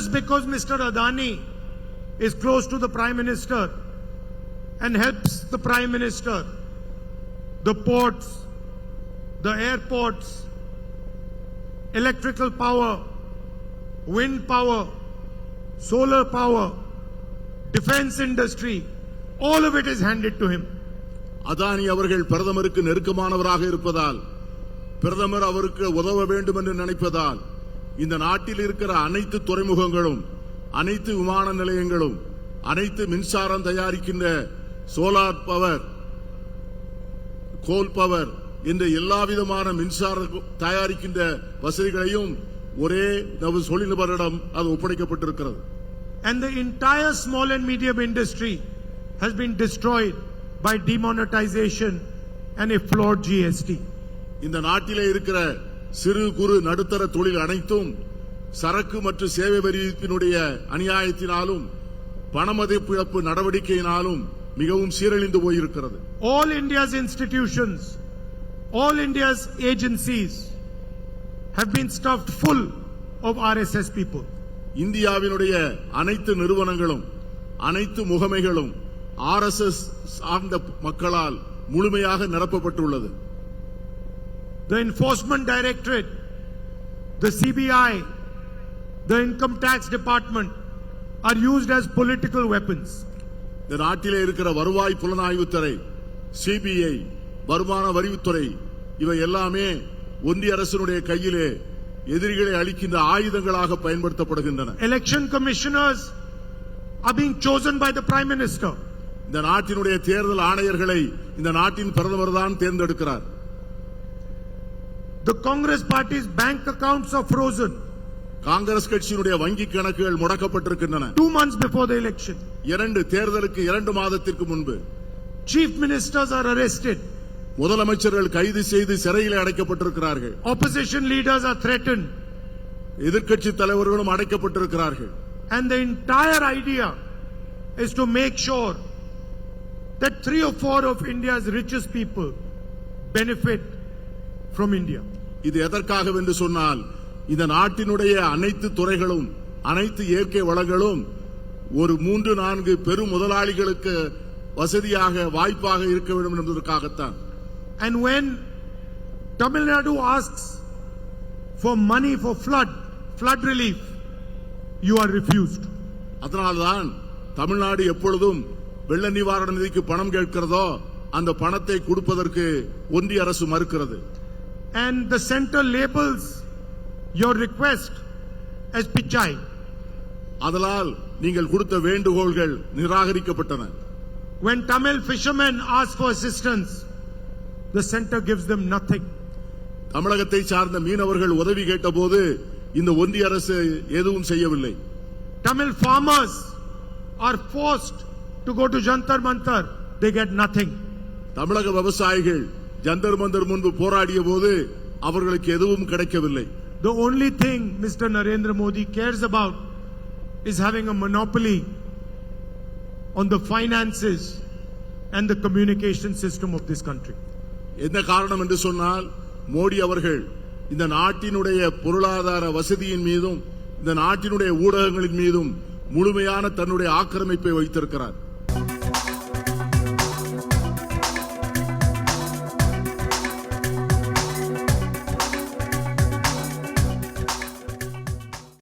just because Mr. Adani is close to the Prime Minister and helps the Prime Minister, the ports, the airports, electrical power, wind power, solar power, defense industry, all of it is handed to him. Adani அவர்கள் பிரதமருக்கு நெருக்கமானவராக இருப்பதால் பிரதமர் அவருக்கு உதவ வேண்டும் என்று நினைப்பதால் இந்த நாட்டில் இருக்கிற அனைத்து துறைமுகங்களும் அனைத்து விமான நிலையங்களும் அனைத்து மின்சாரம் தயாரிக்கின்ற சோலார் பவர் கோல் பவர் என்ற எல்லா விதமான மின்சார தயாரிக்கின்ற வசதிகளையும் ஒரே நவ தொழில்நபரிடம் அது ஒப்படைக்கப்பட்டிருக்கிறது And the entire small and medium industry has been destroyed by demonetization and a flawed GST. இந்த நாட்டிலே இருக்கிற சிறு குறு நடுத்தர தொழில் அனைத்தும் சரக்கு மற்றும் சேவை வரிப்பினுடைய அநியாயத்தினாலும் பணமதிப்பிழப்பு நடவடிக்கையினாலும் மிகவும் சீரழிந்து போயிருக்கிறது All India's institutions, all India's agencies have been stuffed full of RSS people. இந்தியாவினுடைய அனைத்து நிறுவனங்களும் அனைத்து முகமைகளும் ஆர்எஸ்எஸ் சார்ந்த மக்களால் முழுமையாக நிரப்பப்பட்டுள்ளது The Enforcement Directorate, the CBI, the Income Tax Department are used as political weapons. இந்த நாட்டிலே இருக்கிற வருவாய் புலனாய்வுத்துறை சிபிஐ வருமான வரிவுத்துறை இவை எல்லாமே ஒன்றிய அரசினுடைய கையிலே எதிரிகளை அளிக்கின்ற ஆயுதங்களாக பயன்படுத்தப்படுகின்றன Election commissioners are being chosen by the Prime Minister. இந்த நாட்டினுடைய தேர்தல் ஆணையர்களை இந்த நாட்டின் பிரதமர் தான் தேர்ந்தெடுக்கிறார் The Congress party's bank accounts are frozen Congress கட்சியினுடைய வங்கி கணக்குகள் முடக்கப்பட்டிருக்கின்றன two months before the election. இரண்டு தேர்தலுக்கு இரண்டு மாதத்திற்கு முன்பு Chief ministers are arrested. முதலமைச்சர்கள் கைது செய்து சிறையில் அடைக்கப்பட்டிருக்கிறார்கள் Opposition leaders are threatened. எதிர்க்கட்சி தலைவர்களும் அடைக்கப்பட்டிருக்கிறார்கள் And the entire idea is to make sure that three or four of India's richest people benefit from India. இது எதற்காக என்று சொன்னால் இந்த நாட்டினுடைய அனைத்து துறைகளும் அனைத்து இயற்கை வளங்களும் ஒரு மூன்று நான்கு பெரும் முதலாளிகளுக்கு வசதியாக வாய்ப்பாக இருக்க வேண்டும் என்பதற்காகத்தான் And when Tamil Nadu asks for money for flood, flood relief, you are refused. அதனால்தான் தமிழ்நாடு எப்பொழுதும் வெள்ள நிவாரண நிதிக்கு பணம் கேட்கிறதோ அந்த பணத்தை கொடுப்பதற்கு ஒன்றிய அரசு மறுக்கிறது And the center labels your request as pichai. அதனால் நீங்கள் கொடுத்த வேண்டுகோள்கள் நிராகரிக்கப்பட்டன When Tamil fishermen ask for assistance, the center gives them nothing. தமிழகத்தை சார்ந்த மீனவர்கள் உதவி கேட்டபோது இந்த ஒன்றிய அரசு எதுவும் செய்யவில்லை Tamil farmers are forced to go to Jantar Mantar, they get nothing. தமிழக விவசாயிகள் ஜந்தர் மந்தர் முன்பு போராடிய போது அவர்களுக்கு எதுவும் கிடைக்கவில்லை The only thing Mr. Narendra Modi cares about is having a monopoly on the finances and the communication system of this country. என்ன காரணம் என்று சொன்னால் மோடி அவர்கள் இந்த நாட்டினுடைய பொருளாதார வசதியின் மீதும் இந்த நாட்டினுடைய ஊடகங்களின் மீதும் முழுமையான தன்னுடைய ஆக்கிரமிப்பை வைத்திருக்கிறார்